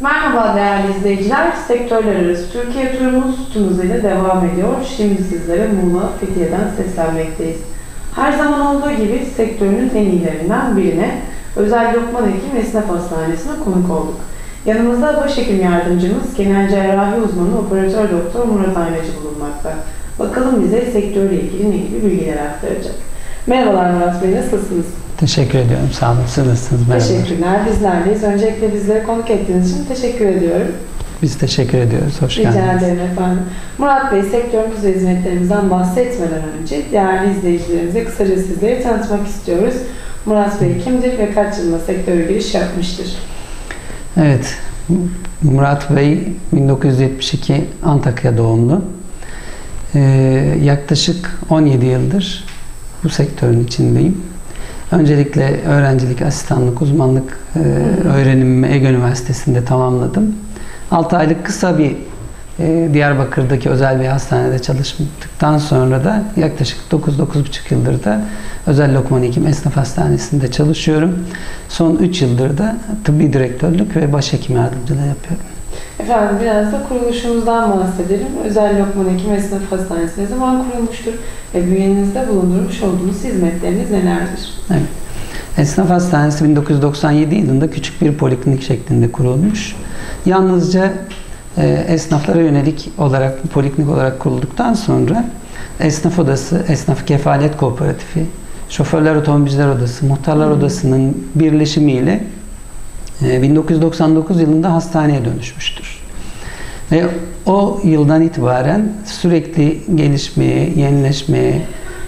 Merhaba değerli izleyiciler. Sektörler arası Türkiye turumuz sütunuz ile devam ediyor. Şimdi sizlere Muğla Fethiye'den seslenmekteyiz. Her zaman olduğu gibi sektörünün en iyilerinden birine Özel Lokman Hekim Esnaf Hastanesi'ne konuk olduk. Yanımızda başhekim yardımcımız, genel cerrahi uzmanı operatör doktor Murat Aynacı bulunmakta. Bakalım bize sektörle ilgili ne gibi bilgiler aktaracak. Merhabalar Murat Bey, nasılsınız? Teşekkür ediyorum. Sağ olun. Siz nasılsınız? Merhaba. Teşekkürler, bizlerdeyiz. Öncelikle bizlere konuk ettiğiniz için teşekkür ediyorum. Biz teşekkür ediyoruz. Hoş Rica geldiniz. ederim efendim. Murat Bey, sektörümüz ve hizmetlerimizden bahsetmeden önce değerli izleyicilerimize kısaca sizleri tanıtmak istiyoruz. Murat Bey kimdir ve kaç yılında sektöre giriş yapmıştır? Evet. Murat Bey 1972 Antakya doğumlu. Ee, yaklaşık 17 yıldır bu sektörün içindeyim. Öncelikle öğrencilik, asistanlık, uzmanlık e, öğrenimimi Ege Üniversitesi'nde tamamladım. 6 aylık kısa bir e, Diyarbakır'daki özel bir hastanede çalıştıktan sonra da yaklaşık 9-9,5 yıldır da Özel Lokman Hekim Esnaf Hastanesi'nde çalışıyorum. Son 3 yıldır da tıbbi direktörlük ve başhekim yardımcılığı yapıyorum. Efendim biraz da kuruluşumuzdan bahsedelim. Özel Lokman Hekim Esnaf Hastanesi ne zaman kurulmuştur ve bünyenizde bulundurmuş olduğunuz hizmetleriniz nelerdir? Evet. Esnaf Hastanesi 1997 yılında küçük bir poliklinik şeklinde kurulmuş. Yalnızca e, esnaflara yönelik olarak, poliklinik olarak kurulduktan sonra esnaf odası, esnaf kefalet kooperatifi, şoförler otomobilciler odası, muhtarlar odasının birleşimiyle 1999 yılında hastaneye dönüşmüştür. Ve o yıldan itibaren sürekli gelişmeye, yenileşmeye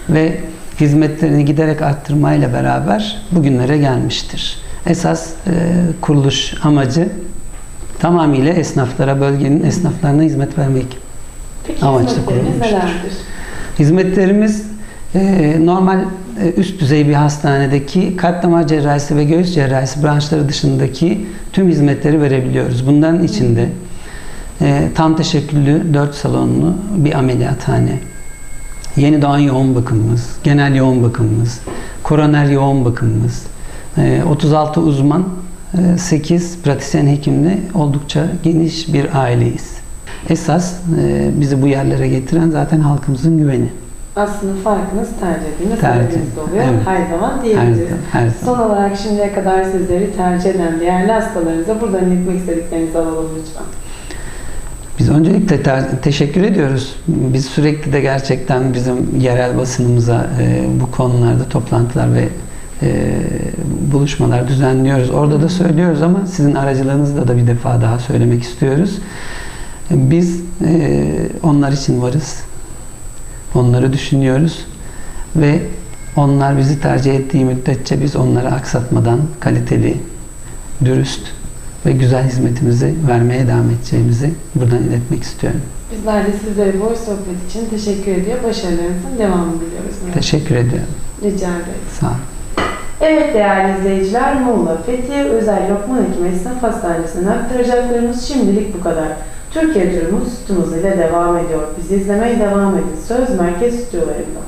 ve hizmetlerini giderek arttırmayla beraber bugünlere gelmiştir. Esas e, kuruluş amacı tamamıyla esnaflara, bölgenin esnaflarına hizmet vermek. Peki Amaçlı kurulmuştur. nelerdir? Hizmetlerimiz e, normal üst düzey bir hastanedeki kalp damar cerrahisi ve göğüs cerrahisi branşları dışındaki tüm hizmetleri verebiliyoruz. Bunların içinde e, tam teşekküllü 4 salonlu bir ameliyathane, yeni doğan yoğun bakımımız, genel yoğun bakımımız, koroner yoğun bakımımız, e, 36 uzman, e, 8 pratisyen hekimli oldukça geniş bir aileyiz. Esas e, bizi bu yerlere getiren zaten halkımızın güveni. Aslında farkınız tercih edilme Tercih, sebebiniz oluyor. evet. Her zaman Her diyebiliriz. zaman, her zaman. Son olarak şimdiye kadar sizleri tercih eden değerli hastalarınıza buradan iletmek istediklerinizi alalım lütfen. Biz öncelikle te- teşekkür ediyoruz. Biz sürekli de gerçekten bizim yerel basınımıza e, bu konularda toplantılar ve e, buluşmalar düzenliyoruz. Orada da söylüyoruz ama sizin aracılığınızla da bir defa daha söylemek istiyoruz. Biz e, onlar için varız. Onları düşünüyoruz ve onlar bizi tercih ettiği müddetçe biz onları aksatmadan kaliteli, dürüst ve güzel hizmetimizi vermeye devam edeceğimizi buradan iletmek istiyorum. Bizler de sizlere bu sohbet için teşekkür ediyor. Başarılarınızın devamını diliyoruz. Teşekkür ediyorum. Rica ederim. Sağ olun. Evet değerli izleyiciler, Muğla Fethiye Özel Lokman Hekim Esnaf Hastanesi'nden aktaracaklarımız şimdilik bu kadar. Türkiye turumuz sütunuz ile devam ediyor. Bizi izlemeye devam edin. Söz Merkez Stüdyolarında.